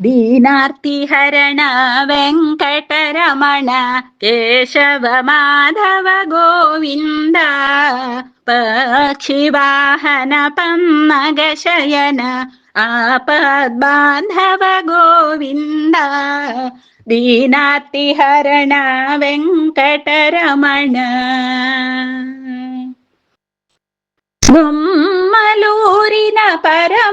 ദീനാർത്തിഹരണ വെങ്കടരമണ കേശവ മാധവ ഗോവിന്ദ പക്ഷിവാഹന പന്നകശയന ആപദ്ബാന്ധവ ഗോവിന്ദ ദീനാർത്തിഹരണ വെങ്കടരമണ ഗുമ്മലൂരിന പരം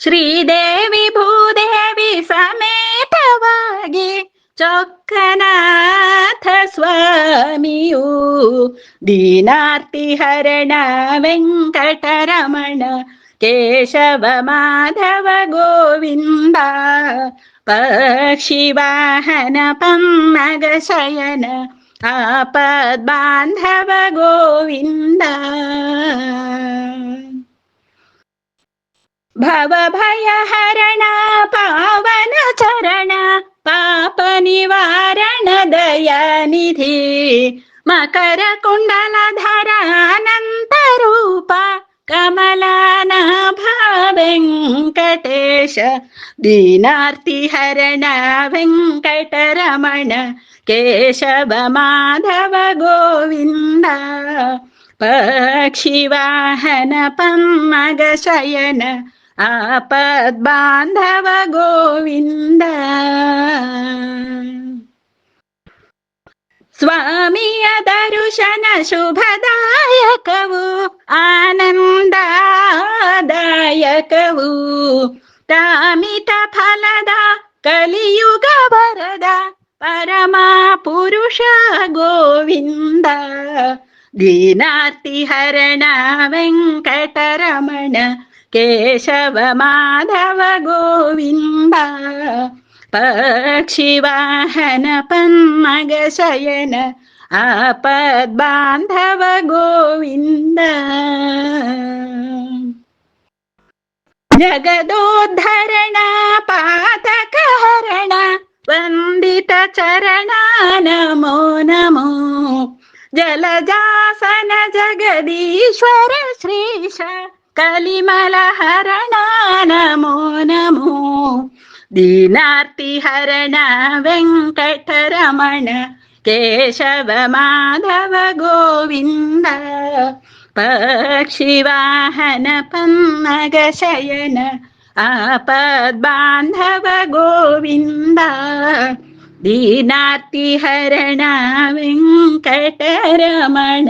ಶ್ರೀದೇವಿ ಭೂದೇವಿ ಸಮೇತವಾಗಿ ಚೊಕ್ಕನಾಥ ಸ್ವಾಮಿಯು ದೀನಾರ್ತಿ ಹರಣ ವೆಂಕಟರಮಣ ಕೇಶವ ಮಾಧವ ಗೋವಿಂದ ಪಕ್ಷಿವಾಹನ ಪಮ್ಮಗ ಶಯನ ಆಪದ್ಬಾಂಧವ ಗೋವಿಂದ भव भय पावन चरण पापनिवारण दयानिधि मकरकुण्डलधरानन्तरूप कमलानाभा वेङ्कटेश दीनार्तिहरण वेङ्कटरमण केशव माधव गोविन्द पक्षिवाहन पम्मगशयन ఆపద్బాంధవ గోవింద. స్వామియ దర్శన శుభదాయకవు ఆనందాదాయకవు. తామిత ఫలద కలియుగ వరద పరమా పురుష గోవింద. దీనాతి హరణ వెంకటరమణ केशव माधव गोविन्द पक्षिवाहन पन्मगशयन आपद्बान्धव गोविन्द जगदोद्धरण पातकहरण वन्दितचरणा नमो नमो। जलजासन जगदीश्वर श्रीश കലിമലഹരണമോ നമോ ദീനാർത്തി ഹരണ വെങ്കടരമണ കേശവ മാധവ ഗോവിന്ദ പക്ഷിവാഹന പന്നകശയന ആപദ്ബാന്ധവ ഗോവിന്ദ ദീനാർത്തിഹരണ വെങ്കടരമണ